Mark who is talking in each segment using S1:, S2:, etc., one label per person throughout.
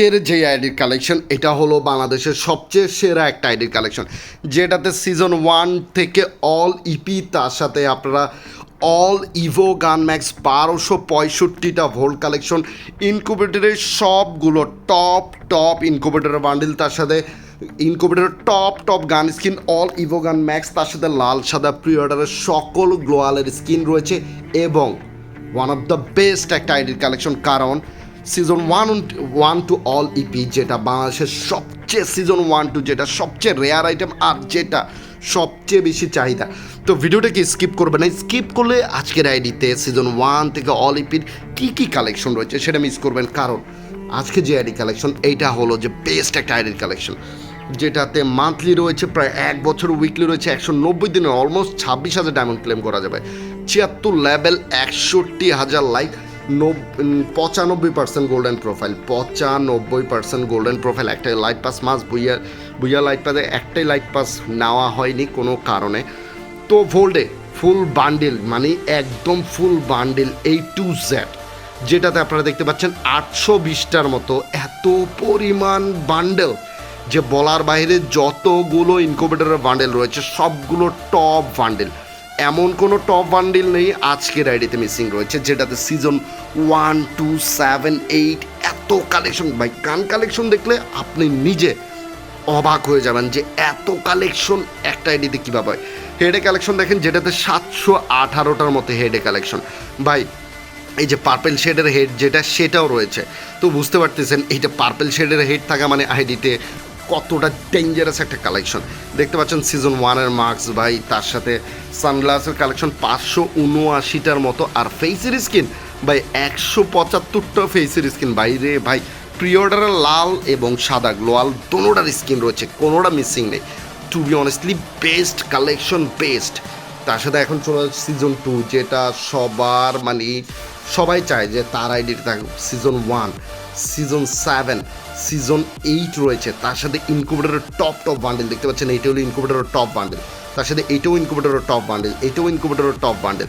S1: আজকের যে আইডির কালেকশন, এটা হলো বাংলাদেশের সবচেয়ে সেরা একটা আইডির কালেকশন, যেটাতে সিজন ওয়ান থেকে অল ইপি তার সাথে আপনারা অল ইভো গান ম্যাক্স বারোশো পঁয়ষট্টিটা ভোল্ট কালেকশন ইনকুবেটরের সবগুলো টপ টপ ইনকুবেটরের বান্ডিল তার সাথে ইনকুবেটরের top top gun skin all evo gun max তার সাথে লাল, সাদা প্রি অর্ডারের সকল গ্লোয়ালের স্কিন রয়েছে এবং ওয়ান অফ দ্য বেস্ট একটা আইডির কালেকশন, কারণ season one one two all EP যেটা বাংলাদেশের সবচেয়ে সিজন ওয়ান টু যেটা সবচেয়ে রেয়ার আইটেম আর যেটা সবচেয়ে বেশি চাহিদা। তো ভিডিওটাকে স্কিপ করবে? না স্কিপ করলে আজকের আইডিতে সিজন ওয়ান থেকে অল ইপির কী কী কালেকশন রয়েছে সেটা মিস করবেন। কারণ আজকে যে আইডি কালেকশন এইটা হলো যে বেস্ট একটা আইডির কালেকশন যেটাতে মান্থলি রয়েছে প্রায় এক বছর উইকলি রয়েছে একশো নব্বই দিনে অলমোস্ট ছাব্বিশ হাজার ডায়মন্ড ক্লেম করা যাবে। ছিয়াত্তর লেভেল একষট্টি হাজার লাইক পঁচানব্বই পার্সেন্ট গোল্ডেন প্রোফাইল পঁচানব্বই পার্সেন্ট গোল্ডেন প্রোফাইল একটাই লাইট পাস মাস বুইয়া বুইয়া লাইট পাসে একটাই লাইট পাস নেওয়া হয়নি কোনো কারণে। তো ভোল্ডে ফুল বান্ডিল মানে একদম full bundle A to Z যেটাতে আপনারা দেখতে পাচ্ছেন আটশো বিশটার মতো এত পরিমাণ বান্ডেল যে বলার বাইরে যতগুলো ইনকুবেটরের বান্ডেল রয়েছে, সবগুলো টপ বান্ডেল এমন কোনো টপ বান্ডিল নেই আজকের আইডিতে মিসিং রয়েছে, যেটাতে season one two seven eight এত কালেকশন ভাই গান কালেকশন দেখলে আপনি নিজে অবাক হয়ে যাবেন যে এত কালেকশন একটা আইডিতে কীভাবে হয়। হেডে কালেকশন দেখেন, যেটাতে সাতশো আঠারোটার মতো হেডে কালেকশন ভাই, এই যে পার্পেল শেডের হেড যেটা, সেটাও রয়েছে। তো বুঝতে পারতেছেন এইটা পার্পেল শেডের হেড থাকা মানে আইডিতে কতটা ডেঞ্জারাস একটা কালেকশন দেখতে পাচ্ছেন সিজন ওয়ানের মার্কস ভাই, তার সাথে সানগ্লাসের কালেকশন পাঁচশো উনআশিটার মতো। আর ফেসের স্কিন ভাই, একশো পঁচাত্তরটা ফেসের স্কিন বাইরে ভাই প্রি অর্ডারের লাল এবং সাদা গ্লোয়াল দোনোটার স্কিন রয়েছে, কোনোটা মিসিং নেই। To be honestly best collection best তার সাথে এখন চলে সিজন টু যেটা সবার মানে সবাই চায় যে তার আইডিটা season one season seven season eight রয়েছে। তার সাথে ইনকুবেটারের টপ টপ বান্ডেল দেখতে পাচ্ছেন। এটি হলো ইনকুবেটারের টপ বান্ডেল তার সাথে এইটাও ইনকুবেটরের টপ বান্ডেল এইটাও ইনকুবেটরের টপ বান্ডেল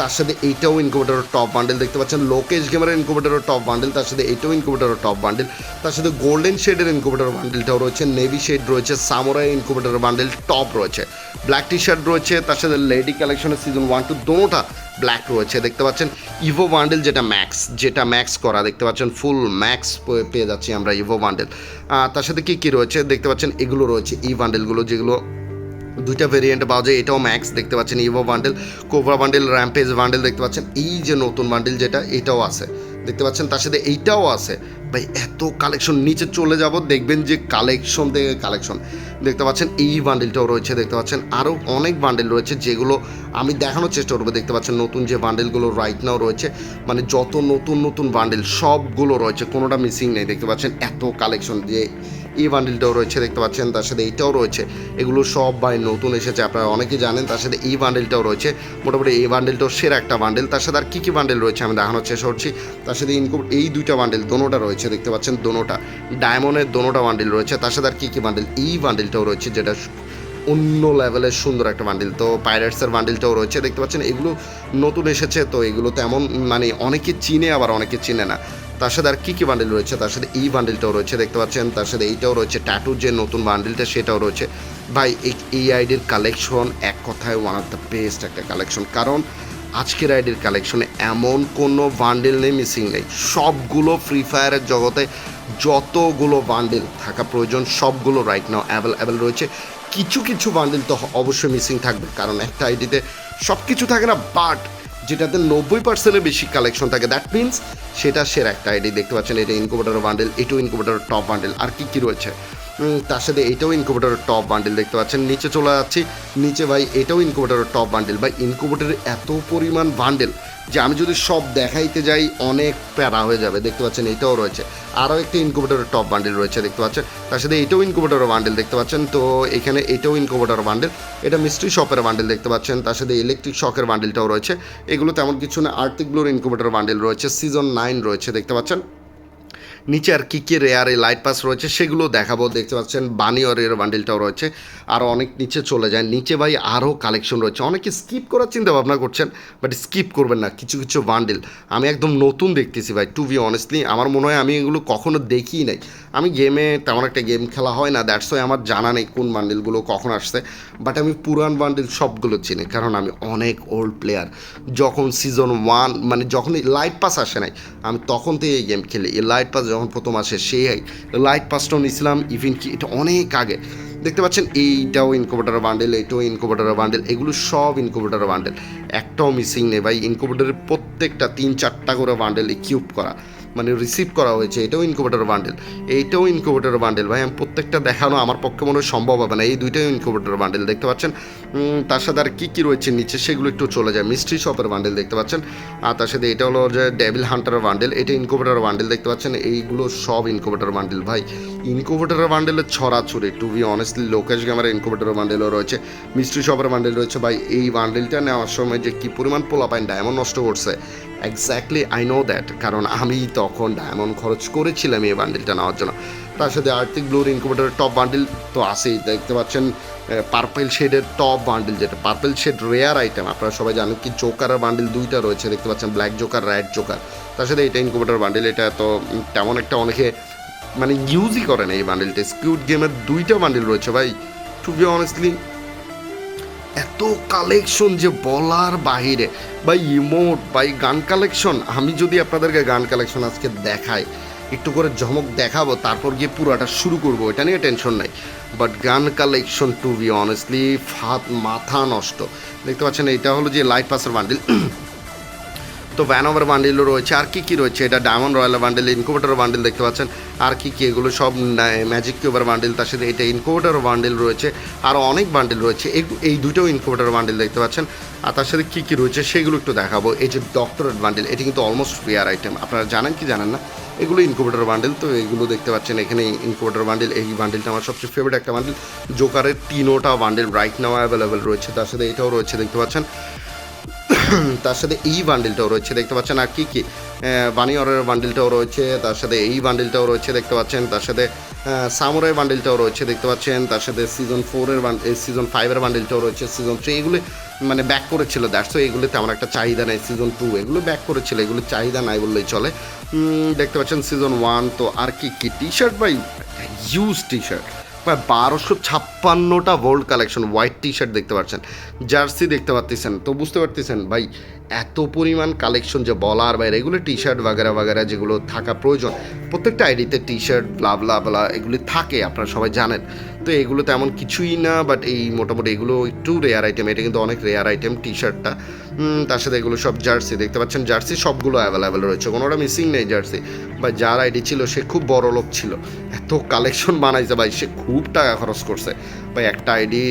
S1: তার সাথে এইটাও ইনকুবেটরের টপ বান্ডেল দেখতে পাচ্ছেন। লোকেশ গেমারের ইনকুবেটরের টপ বান্ডেল তার সাথে এইটাও ইনকুবেটরের টপ বান্ডেল তার সাথে গোল্ডেন শেডের ইনকুবেটর বান্ডেলটাও রয়েছে নেভি শেড রয়েছে সামোরাই ইনকুবেটরের বান্ডেল টপ রয়েছে। ব্ল্যাক টি শার্ট রয়েছে, তার সাথে লেডি কালেকশনের সিজন ওয়ান টু দোনোটা ব্ল্যাক রয়েছে, দেখতে পাচ্ছেন। ইভো বান্ডেল যেটা ম্যাক্স যেটা ম্যাক্স করা, দেখতে পাচ্ছেন। ফুল ম্যাক্স পেয়ে যাচ্ছি আমরা ইভো বান্ডেল তার সাথে কী কী রয়েছে, দেখতে পাচ্ছেন। এগুলো রয়েছে, এই বান্ডেলগুলো যেগুলো দুইটা ভেরিয়েন্ট পাওয়া যায় এটাও ম্যাক্স দেখতে পাচ্ছেন evo bundle cobra bundle rampage bundle দেখতে পাচ্ছেন, এই যে নতুন বান্ডেল যেটা, এটাও আছে। দেখতে পাচ্ছেন, তার সাথে এইটাও আছে। ভাই, এত কালেকশন নিচে চলে যাব, দেখবেন যে কালেকশন থেকে কালেকশন দেখতে পাচ্ছেন, এই বান্ডেলটাও রয়েছে, দেখতে পাচ্ছেন, আরও অনেক বান্ডেল রয়েছে, যেগুলো আমি দেখানোর চেষ্টা করব। দেখতে পাচ্ছেন, নতুন যে বান্ডেলগুলো রাইট নাও রয়েছে মানে যত নতুন নতুন বান্ডেল সবগুলো রয়েছে, কোনোটা মিসিং নেই। দেখতে পাচ্ছেন, এত কালেকশন যে এই বান্ডেলটাও রয়েছে, দেখতে পাচ্ছেন, তার সাথে এইটাও রয়েছে। এগুলো সব বাই নতুন এসেছে, আপনারা অনেকেই জানেন, তার সাথে এই বান্ডেলটাও রয়েছে। মোটামুটি এই বান্ডেলটাও সেরা একটা বান্ডেল তার সাথে আর কী কী বান্ডেল রয়েছে আমি দেখানোর চেষ্টা করছি। তার সাথে ইনকুব এই দুইটা বান্ডেল দোনোটা রয়েছে, দেখতে পাচ্ছেন, দোনোটা। ডায়মন্ডের দোনোটা বান্ডেল রয়েছে, তার সাথে আর কী কী বান্ডেল এই বান্ডেলটাও রয়েছে, যেটা অন্য লেভেলের সুন্দর একটা বান্ডিল তো পাইরেটসের বান্ডিলটাও রয়েছে, দেখতে পাচ্ছেন, এগুলো নতুন এসেছে, তো এগুলো তেমন মানে অনেকে চিনে, আবার অনেকে চিনে না। তার সাথে আর কী কী বান্ডিল রয়েছে? তার সাথে এই বান্ডিলটাও রয়েছে, দেখতে পাচ্ছেন? তার সাথে এইটাও রয়েছে ট্যাটুর যে নতুন বান্ডিলটা সেটাও রয়েছে। ভাই, এই আইডির কালেকশন এক কথায় ওয়ান অফ দ্য বেস্ট একটা কালেকশন কারণ আজকের আইডির কালেকশনে এমন কোনো বান্ডিল নেই মিসিং নেই। সবগুলো ফ্রি ফায়ারের জগতে যতগুলো বান্ডিল থাকা প্রয়োজন, সবগুলো রাইট নাও অ্যাভেলেবেল রয়েছে। কিছু কিছু বান্ডিল তো অবশ্যই মিসিং থাকবে। কারণ একটা আইডিতে সব কিছু থাকে না বাট যেটাতে নব্বই পার্সেন্টের বেশি কালেকশন থাকে দ্যাট মিনস সেটা সেরা একটা আইডি দেখতে পাচ্ছেন, এটা ইনকুবেটার বান্ডেল এটাও ইনকুবেটার টপ বান্ডেল আর কী কী রয়েছে? তার সাথে এটাও ইনকুবেটারের টপ বান্ডেল দেখতে পাচ্ছেন, নিচে চলে যাচ্ছি, নিচে ভাই এটাও ইনকুবেটারের টপ বান্ডেল ভাই ইনকুবেটারের এত পরিমাণ বান্ডেল যে আমি যদি সব দেখাইতে যাই, অনেক প্যারা হয়ে যাবে, দেখতে পাচ্ছেন এটাও রয়েছে। আরও একটা ইনকুবেটারের টপ বান্ডেল রয়েছে, দেখতে পাচ্ছেন, তার সাথে এটাও ইনকুবেটারের বান্ডেল দেখতে পাচ্ছেন, তো এখানে এটাও ইনকুবেটার বান্ডেল এটা মিস্ট্রি শপের বান্ডেল দেখতে পাচ্ছেন, তার সাথে ইলেকট্রিক শকের বান্ডেলটাও রয়েছে, এগুলো তেমন কিছু না আর্টিকগুলোর ইনকুবেটার বান্ডেল রয়েছে সিজন নাইন রয়েছে দেখতে পাচ্ছেন? নিচে আর কী কী রেয়ারে লাইট পাস রয়েছে সেগুলো দেখাবো। দেখতে পাচ্ছেন বানিয়রের বান্ডিলটাও রয়েছে। আর অনেক নিচে চলে যায়। নিচে ভাই আরও কালেকশন রয়েছে। অনেকে স্কিপ করার চিন্তা ভাবনা করছেন বাট স্কিপ করবেন না। কিছু কিছু বান্ডিল আমি একদম নতুন দেখতেছি ভাই টু বি অনেস্টলি আমার মনে হয় আমি এগুলো কখনো দেখিই নাই। আমি গেমে তেমন একটা গেম খেলা হয় না দ্যাটস ওয়াই আমার জানা নেই কোন বান্ডিলগুলো কখন আসছে। বাট আমি পুরান বান্ডিল সবগুলো চিনি, কারণ আমি অনেক ওল্ড প্লেয়ার যখন সিজন ওয়ান মানে যখন লাইট পাস আসে নাই, আমি তখন থেকে এই গেম খেলি। এই লাইট পাস যখন প্রথম আসে, সেই লাইট পাস্টন ইসলাম ইভেন কি, এটা অনেক আগে। দেখতে পাচ্ছেন, এইটাও ইনকুবেটার বান্ডেল এইটাও ইনকুবেটার বান্ডেল এগুলো সব ইনকুবেটার বান্ডেল একটাও মিসিং নেই ভাই ইনকুবেটারের প্রত্যেকটা তিন চারটা করে বান্ডেল ইকিউব করা। মানে রিসিভ করা হয়েছে, এটাও ইনকুবেটার বান্ডেল এইটাও ইনকুবেটার বান্ডেল ভাই, আমি প্রত্যেকটা দেখানো আমার পক্ষে মনে হয় সম্ভব হবে না। এই দুইটাও ইনকুবেটার বান্ডেল দেখতে পাচ্ছেন? তার সাথে আর কী কী রয়েছে নিচে সেগুলো একটু চলে যায়। মিস্ট্রি শপের বান্ডেল দেখতে পাচ্ছেন? আর তার সাথে এটা হলো যে ডেভিল হান্টারের বান্ডেল এটা ইনকুবেটার বান্ডেল দেখতে পাচ্ছেন? এইগুলো সব ইনকুবেটার বান্ডেল ভাই। ইনকুবেটারের বান্ডেলের ছড়া ছড়াছড়ি to be honestly Lokesh gamer incubator বান্ডেলও রয়েছে মিস্ট্রি শপের বান্ডেল রয়েছে। ভাই, এই বান্ডেলটা নেওয়ার সময় যে কী পরিমাণ পোলাপাইন ডায়মন্ড নষ্ট করছে এক্স্যাক্টলি আই নো দ্যাট কারণ আমি তখন ডায়মন্ড খরচ করেছিলাম এই বান্ডিলটা নেওয়ার জন্য। তার সাথে আর্থিক ব্লুর ইনকুবেটারের টপ বান্ডিল তো আছেই, দেখতে পাচ্ছেন পার্পেল শেডের টপ বান্ডিল যেটা। পার্পেল শেড রেয়ার আইটেম আপনারা সবাই জানেন কি জোকারের বান্ডিল দুইটা রয়েছে, দেখতে পাচ্ছেন ব্ল্যাক জোকার রেড জোকার তার সাথে এটা ইনকুবেটার বান্ডিল এটা তো তেমন একটা অনেকে মানে ইউজই করে না এই বান্ডিলটা স্কিউড গেমের দুইটা বান্ডিল রয়েছে ভাই। টু বি অনেস্টলি এত কালেকশন যে বলার বাহিরে। বা ইমোট বা গান কালেকশন আমি যদি আপনাদেরকে গান কালেকশন আজকে দেখাই, একটু করে ঝমক দেখাবো, তারপর গিয়ে পুরাটা শুরু করব, এটা নিয়ে টেনশন নাই। বাট গান কালেকশন টু বি অনেস্টলি ফাত মাথা নষ্ট। দেখতে পাচ্ছেন, এটা হলো যে লাইট পাসের বান্ডিল তো ভ্যান ওভার বান্ডিলও রয়েছে। আর কি কি রয়েছে? এটা diamond royal bundle incubator bundle দেখতে পাচ্ছেন। আর কি কি? এগুলো সব ম্যাজিক কিউবার বান্ডিল তার সাথে এটা ইনকুবেটার বান্ডিল রয়েছে। আর অনেক বান্ডিল রয়েছে। এই- দুটোও ইনকুবেটার বান্ডিল দেখতে পাচ্ছেন। আর তার সাথে কী কী রয়েছে সেগুলো একটু দেখাবো। এই যে ডক্টরেট বান্ডিল এটি কিন্তু অলমোস্ট ফেয়ার আইটেম আপনারা জানেন কি জানেন না? এগুলো ইনকুবেটার বান্ডিল তো এগুলো দেখতে পাচ্ছেন এখানে ইনকুবেটার বান্ডিল এই বান্ডিলটা আমার সবচেয়ে ফেভারিট একটা বান্ডিল জোকারের তিনোটা বান্ডিল রাইট নাও অ্যাভেলেবেল রয়েছে। তার সাথে এটাও রয়েছে, দেখতে পাচ্ছেন। তার সাথে এই বান্ডিলটাও রয়েছে, দেখতে পাচ্ছেন। আর কি কি? বানিয়রের বান্ডিলটাও রয়েছে, তার সাথে এই বান্ডিলটাও রয়েছে, দেখতে পাচ্ছেন। তার সাথে সামুরাই বান্ডিলটাও রয়েছে, দেখতে পাচ্ছেন। তার সাথে সিজন ফোরের সিজন ফাইভের বান্ডিলটাও রয়েছে সিজন থ্রি এগুলো মানে ব্যাক করেছিল দ্যাটস এগুলো তেমন একটা চাহিদা নেই। সিজন টু এগুলো ব্যাক করেছিল, এগুলো চাহিদা নাই বললেই চলে। দেখতে পাচ্ছেন সিজন ওয়ান তো আর কি কি? T shirt by use T shirt প্রায় বারোশো ছাপ্পান্নটা vault collection white T shirt দেখতে পাচ্ছেন। জার্সি দেখতে পাচ্ছেন। তো বুঝতে পারতেছেন, ভাই এত পরিমাণ কালেকশন যে বলার বাইরে এগুলো টি শার্ট বাগেরা বাগেরা যেগুলো থাকা প্রয়োজন, প্রত্যেকটা আইডিতে টি শার্ট ব্লা ব্লা এগুলি থাকে, আপনারা সবাই জানেন। তো এগুলো তেমন কিছুই না বাট এই মোটামুটি এগুলো একটু রেয়ার আইটেম এটা কিন্তু অনেক রেয়ার আইটেম টি শার্টটা তার সাথে এগুলো সব জার্সি দেখতে পাচ্ছেন জার্সি সবগুলো অ্যাভেলেবেল রয়েছে, কোনোটা মিসিং নেই জার্সি বা যার আইডি ছিল, সে খুব বড় লোক ছিল। এত কালেকশন বানাইছে ভাই, সে খুব টাকা খরচ করছে। ভাই, একটা আইডি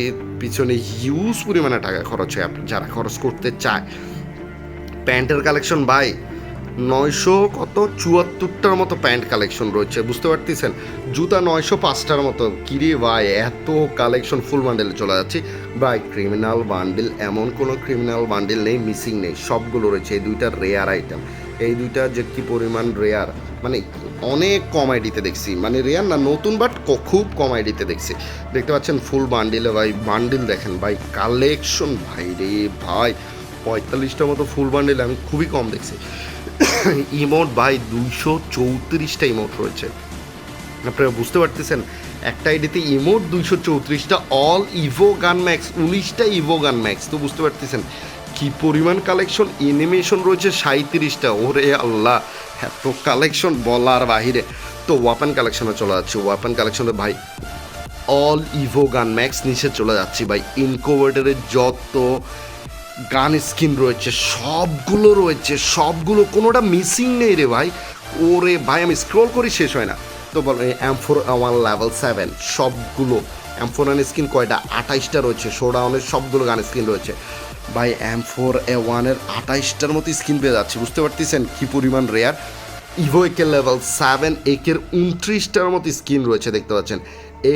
S1: পিছনে হিউজ পরিমাণে টাকা খরচ হয়, যারা খরচ করতে চায়। প্যান্টের কালেকশন ভাই? নয়শো কত? চুয়াত্তরটার মতো প্যান্ট কালেকশন রয়েছে, বুঝতে পারতেছেন? জুতা নয়শো পাঁচটার মতো। কিরে ভাই, এত কালেকশন ফুল বান্ডেলে চলে যাচ্ছি। ভাই ক্রিমিনাল বান্ডিল এমন কোনো ক্রিমিনাল বান্ডিল নেই মিসিং নেই, সবগুলো রয়েছে। এই দুইটা রেয়ার আইটেম এই দুইটা যে কি পরিমাণ রেয়ার মানে অনেক কম আইডিতে দেখছি। মানে রেয়ার না, নতুন বাট খুব কম আইডিতে দেখছি। দেখতে পাচ্ছেন ফুল বান্ডিলে ভাই বান্ডিল দেখেন ভাই, কালেকশন ভাই রে ভাই। পঁয়তাল্লিশটার মতো ফুল বান্ডেল আমি খুবই কম দেখছি। ইমোট ভাই দুইশো চৌত্রিশটা ইমোট রয়েছে। আপনারা বুঝতে পারতেছেন, একটা আইডিতে ইমোট দুইশো চৌত্রিশটা অল ইভো গান ম্যাক্স উনিশটা ইভো গান ম্যাক্স তো বুঝতে পারতেছেন কি পরিমাণ কালেকশন এনিমেশন রয়েছে সাঁত্রিশটা ওরে আল্লাহ, এত কালেকশন বলার বাহিরে। তো ওয়াপেন কালেকশনে চলে যাচ্ছে ওয়াপেন কালেকশনে ভাই অল ইভো গান ম্যাক্স নিচে চলে যাচ্ছি ভাই। ইনকোভার্টারের যত গান স্কিন রয়েছে, সবগুলো রয়েছে, সবগুলো কোনোটা মিসিং নেই রে ভাই। ওরে ভাই, আমি স্ক্রল করি, শেষ হয় না। তো বল M four one level seven সবগুলো। এম ফোর ওয়ান স্কিন কয়টা? আঠাইশটা রয়েছে শোডাউনের সবগুলো গান স্কিন রয়েছে। ভাই এম ফোর এ ওয়ানের আঠাইশটার মতো স্কিন পেয়ে যাচ্ছে, বুঝতে পারতেছেন কী পরিমাণ রেয়ার ইভো একের লেভেল সেভেন একের উনত্রিশটার মতো স্কিন রয়েছে, দেখতে পাচ্ছেন।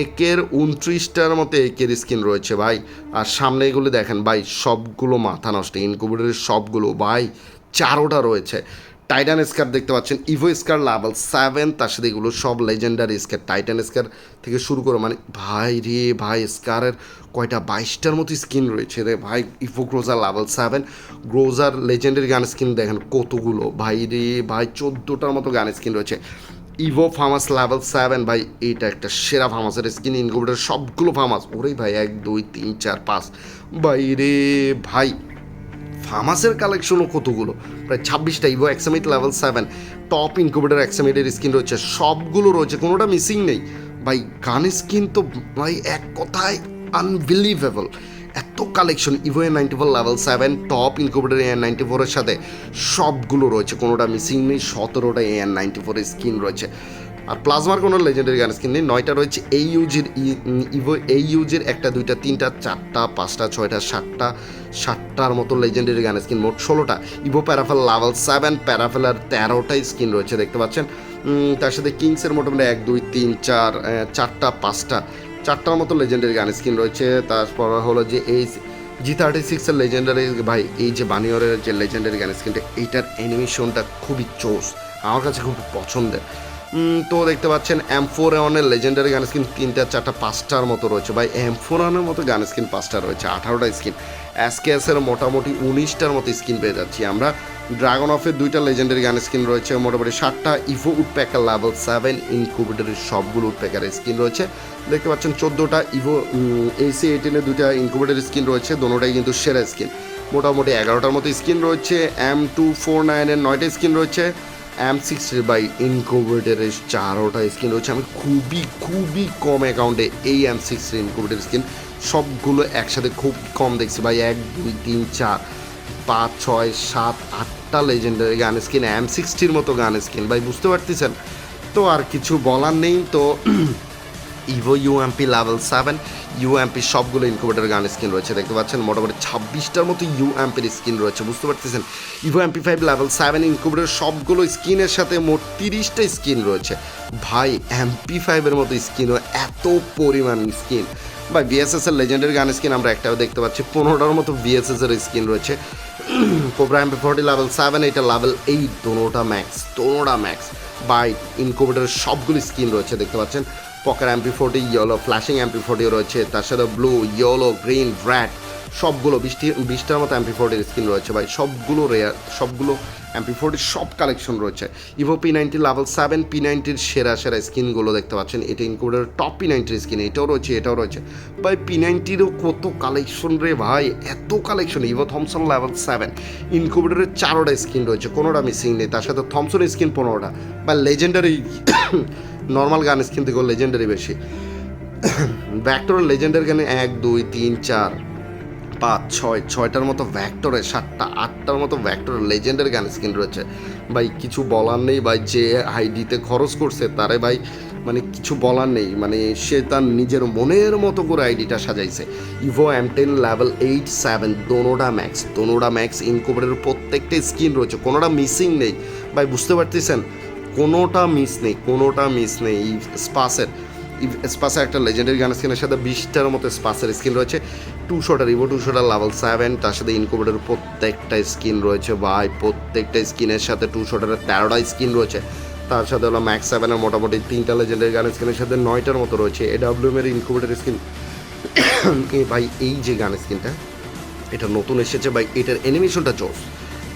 S1: একের উনত্রিশটার মতো একের স্কিন রয়েছে ভাই। আর সামনে এগুলো দেখেন ভাই, সবগুলো মাথা নষ্ট ইনকুবেটারের সবগুলো ভাই, চারোটা রয়েছে। টাইটান স্কার দেখতে পাচ্ছেন ইভো স্কার লাভেল সেভেন তার সাথে এগুলো সব লেজেন্ডারি স্কার টাইটান স্কার থেকে শুরু করে মানে ভাই রে ভাই স্কারের কয়টা, বাইশটার মতো স্কিন রয়েছে রে ভাই evo groza level seven groza legendary gun skin দেখেন কতগুলো, ভাই রে ভাই, চোদ্দোটার মতো গান স্কিন রয়েছে। ইভো ফার্মাস লেভেল সেভেন ভাই এইটা একটা সেরা ফার্মাসের স্কিন ইনকুবেটার সবগুলো ফার্মাস ওরে ভাই, এক, দুই, তিন, চার, পাঁচ। ভাই রে ভাই ফার্মাসের কালেকশনও কতগুলো? প্রায় ছাব্বিশটা evo X M eight level seven top incubator এক্সামিটের skin রয়েছে, সবগুলো রয়েছে, কোনোটা মিসিং নেই। ভাই গান স্কিন তো ভাই, এক কথায় আনবিলিভেবল এত collection evo A ninety four level seven top incubator A ninety ফোরের সাথে সবগুলো রয়েছে। কোনোটা মিসিং নেই, সতেরোটা এ এন নাইনটি ফোরের স্কিন রয়েছে। আর প্লাজমার কোনো লেজেন্ডারি গান স্কিন নেই, নয়টা রয়েছে এই ইউজির ইভো এই ইউজের একটা, দুইটা, তিনটা, চারটা, পাঁচটা, ছয়টা, সাতটা, সাতটার মতো লেজেন্ডারি গান স্কিন মোট ষোলোটা। ইভো প্যারাফেল লেভেল সেভেন প্যারাফেলার তেরোটাই স্কিন রয়েছে, দেখতে পাচ্ছেন? তার সাথে কিংসের মোটামুটি এক, দুই, তিন, চার চারটা, পাঁচটা চারটার মতো লেজেন্ডারি গান স্কিন রয়েছে। তারপর হলো যে এই জি থার্টি সিক্সের লেজেন্ডারি ভাই, এই যে বানিয়রের যে লেজেন্ডারি গান স্কিনটা এইটার অ্যানিমেশনটা খুবই চোস, আমার কাছে খুব পছন্দের। তো দেখতে পাচ্ছেন এম ফোর ওয়ানের লেজেন্ডারি গান স্কিন তিনটা, চারটা, পাঁচটার মতো রয়েছে। ভাই এম ফোর ওয়ানের মতো গান স্কিন পাঁচটা রয়েছে, আঠারোটা স্কিন এসকেএসের মোটামুটি উনিশটার মতো স্কিন পেয়ে যাচ্ছি আমরা। ড্রাগন অফের দুইটা লেজেন্ডারি গান স্কিন রয়েছে, মোটামুটি ষাটটা ইভো উডপ্যাকার লেভেল সেভেন ইনকুবেটরের সবগুলো উডপ্যাকারের স্কিন রয়েছে। দেখতে পাচ্ছেন চোদ্দোটা ইভো এসি এইটিনের দুইটা ইনকুবেটর স্কিন রয়েছে, দোনোটাই কিন্তু সেরা স্কিন মোটামুটি এগারোটার মতো স্কিন রয়েছে এম টু ফোর নাইনের নয়টা স্কিন রয়েছে এম সিক্সটি বাই ইনকুবেটারের চারোটা স্কিন রয়েছে। আমি খুবই খুবই কম অ্যাকাউন্টে এই এম সিক্স ইনকুবেটার স্কিন সবগুলো একসাথে খুব কম দেখছি, ভাই। এক, দুই, তিন, চার। পাঁচ, ছয়, সাত, আটটা লেজেন্ডারি গান স্কিন এম সিক্সটির মতো গান স্কিন ভাই, বুঝতে পারতেছেন? তো আর কিছু বলার নেই, তো evo UMP level seven UMP সবগুলো ইনকুবেটার গান স্কিন রয়েছে, দেখতে পাচ্ছেন? মোটামুটি ছাব্বিশটার মতো ইউএমপির স্কিন রয়েছে, বুঝতে পারতেছেন? Evo MP five level seven incubator সবগুলো স্কিনের সাথে মোট তিরিশটা স্কিন রয়েছে। ভাই এমপি ফাইভের মতো স্কিনও এত পরিমাণ স্কিন বা বিএসএস এর লেজেন্ডারি গান স্কিন আমরা একটাও দেখতে পাচ্ছি, পনেরোটার মতো বিএসএস এর স্কিন রয়েছে। ফোরটি ফোর্টি লেভেল সেভেন এটা লেভেল এইট দোনোটা ম্যাক্স দোনোটা ম্যাক্স বাইট ইনকোভিটার সবগুলি স্কিন রয়েছে, দেখতে পাচ্ছেন। পকার MP forty yellow flashing MP forty রয়েছে। তার সাথে ব্লু ইয়েলো গ্রিন রেড সবগুলো বৃষ্টি বিশটার মতো এমপি ফোর্টির স্কিন রয়েছে ভাই। সবগুলো রেয়ার সবগুলো এমপি ফোর্টির সব কালেকশন রয়েছে। Evo P ninety level seven P নাইনটির সেরা সেরা স্কিনগুলো দেখতে পাচ্ছেন। এটা ইনক্লুডেড টপ পি নাইনটির স্কিন এটাও রয়েছে এটাও রয়েছে। ভাই পি নাইনটিরও কত কালেকশন রে ভাই? এত collection evo Thompson level seven ইনকুবেটরের চারোটা স্কিন রয়েছে, কোনোটা মিসিং নেই। তার সাথে থমসন স্কিন পনেরোটা। বা লেজেন্ডারি নর্মাল গান স্কিন থেকেও লেজেন্ডারি বেশি। ভ্যাক্টরের লেজেন্ডারি গানে এক, দুই, তিন, চার। পাঁচ, ছয়, ছয়টার মতো ভ্যাক্টরে সাতটা, আটটার মতো ভ্যাক্টরে লেজেন্ডের গান স্কিন রয়েছে। ভাই, কিছু বলার নেই, ভাই, যে আইডিতে খরচ করছে, তারে ভাই মানে কিছু বলার নেই। মানে সে তার নিজের মনের মতো করে আইডিটা সাজাইছে। Evo M ten level eight seven দোনোটা ম্যাক্স দোনোটা ম্যাক্স ইনকোভারের প্রত্যেকটা স্কিন রয়েছে। কোনোটা মিসিং নেই। ভাই, বুঝতে পারতেছেন? কোনোটা মিস নেই, কোনোটা মিস নেই স্পাসের স্পাসের একটা লেজেন্ডারি গান স্কিনের সাথে বিশটার মতো স্পাসের স্কিন রয়েছে। Two shotter evo two shotter level seven তার সাথে ইনকুবেটার প্রত্যেকটা স্কিন রয়েছে ভাই, প্রত্যেকটা স্কিনের সাথে টু শটারের তেরোটা স্কিন রয়েছে। তার সাথে হলো ম্যাক্স সেভেনের মোটামুটি তিনটা লেজেন্ডারি গান স্কিনের সাথে নয়টার মতো রয়েছে। এডাব্লিউএম এর ইনকুবেটার স্কিন ভাই, এই যে গান স্কিনটা এটা নতুন এসেছে ভাই, এটার অ্যানিমেশনটা চোস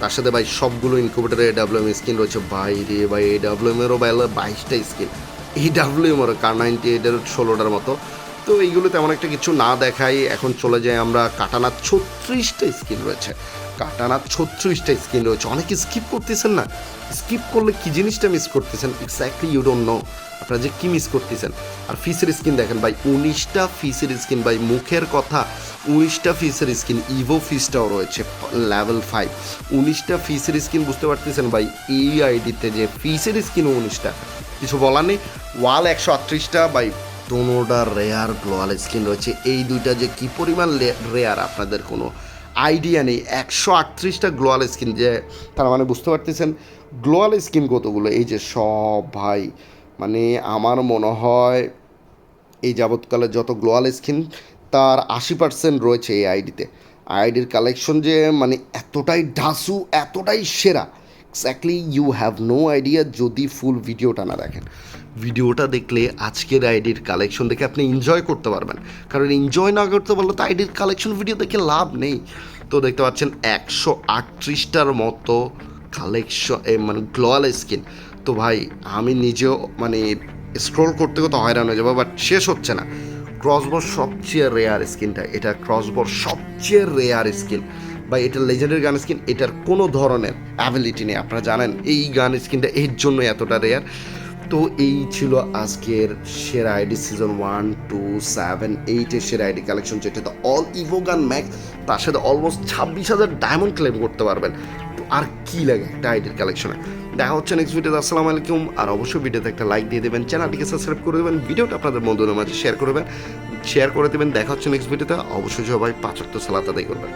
S1: তার সাথে ভাই সবগুলো ইনকুবেটারে এডাব্লিউএম স্কিন রয়েছে। ভাই রে ভাই এডাব্লিউএম এরও ভাই বাইশটা স্কিন এই ডাব্লিউএম কার নাইনটি এইটের ষোলোটার মতো। তো এইগুলো তেমন একটা কিছু না দেখাই, এখন চলে যাই আমরা কাটানার ছত্রিশটা স্কিন রয়েছে। কাটানার ছত্রিশটা স্কিন রয়েছে। অনেকে স্কিপ করতেছেন না। স্কিপ করলে কি জিনিসটা মিস করতেছেন? এক্স্যাক্টলি ইউ ডোন্ট নো আপনারা যে কি মিস করতেছেন? আর ফিসের স্কিন দেখেন ভাই, উনিশটা ফিসের স্কিন ভাই, মুখের কথা। উনিশটা ফিসের স্কিন ইভো ফিসটাও রয়েছে লেভেল ফাইভ উনিশটা ফিসের স্কিন বুঝতে পারতেছেন ভাই, এই আইডিতে যে ফিসের স্কিন উনিশটা। কিছু বলার নেই। ওয়াল একশো আটত্রিশটা বাই দোনোটা রেয়ার গ্লোয়াল স্কিন রয়েছে। এই দুইটা যে কি পরিমাণ রেয়ার আপনাদের কোনো আইডিয়া নেই। একশো আটত্রিশটা গ্লোয়াল স্কিন যে তার মানে বুঝতে পারতেছেন গ্লোয়াল স্কিন কতগুলো? এই যে সব ভাই মানে আমার মনে হয় এই যাবৎকালে যত গ্লোয়াল স্কিন তার আশি পার্সেন্ট রয়েছে এই আইডিতে আইডির কালেকশন যে মানে এতটাই ঢাসু, এতটাই সেরা exactly you have no idea যদি ফুল ভিডিওটা না দেখেন। ভিডিওটা দেখলে আজকের আইডির কালেকশন দেখে আপনি এনজয় করতে পারবেন। কারণ এনজয় না করতে পারলে তো আইডির কালেকশন ভিডিও দেখে লাভ নেই। তো দেখতে পাচ্ছেন একশো আটত্রিশটার মতো কালেকশন মানে গ্লোয়াল স্কিন তো ভাই, আমি নিজেও মানে স্ক্রোল করতে করতে হয়রান হয়ে যাব বাট শেষ হচ্ছে না। ক্রসবর সবচেয়ে রেয়ার স্কিনটা এটা ক্রসবর সবচেয়ে রেয়ার স্কিন বা এটা লেজেন্ডারি গান স্কিন এটার কোনো ধরনের অ্যাবিলিটি নেই। আপনারা জানেন, এই গান স্কিনটা এর জন্য এতটা রেয়ার তো এই ছিল আজকের সেরা ID season one two seven এইটের সেরা আইডি কালেকশন যেটাতে অল ইভো গান ম্যাক্স তার সাথে অলমোস্ট ছাব্বিশ হাজার ডায়মন্ড ক্লেম করতে পারবেন। তো আর কি লাগে একটা আইডির কালেকশনে দেখা হচ্ছে নেক্সট ভিডিওতে আসসালামু আলাইকুম। আর অবশ্যই ভিডিওতে একটা লাইক দিয়ে দেবেন চ্যানেলটিকে সাবস্ক্রাইব করে দেবেন ভিডিওটা আপনাদের বন্ধুদের মাঝে শেয়ার করবেন শেয়ার করে দেবেন। দেখা হচ্ছে নেক্সট ভিডিওতে অবশ্যই সবাই পাঁচ অক্ট সালাত আদায় করবেন।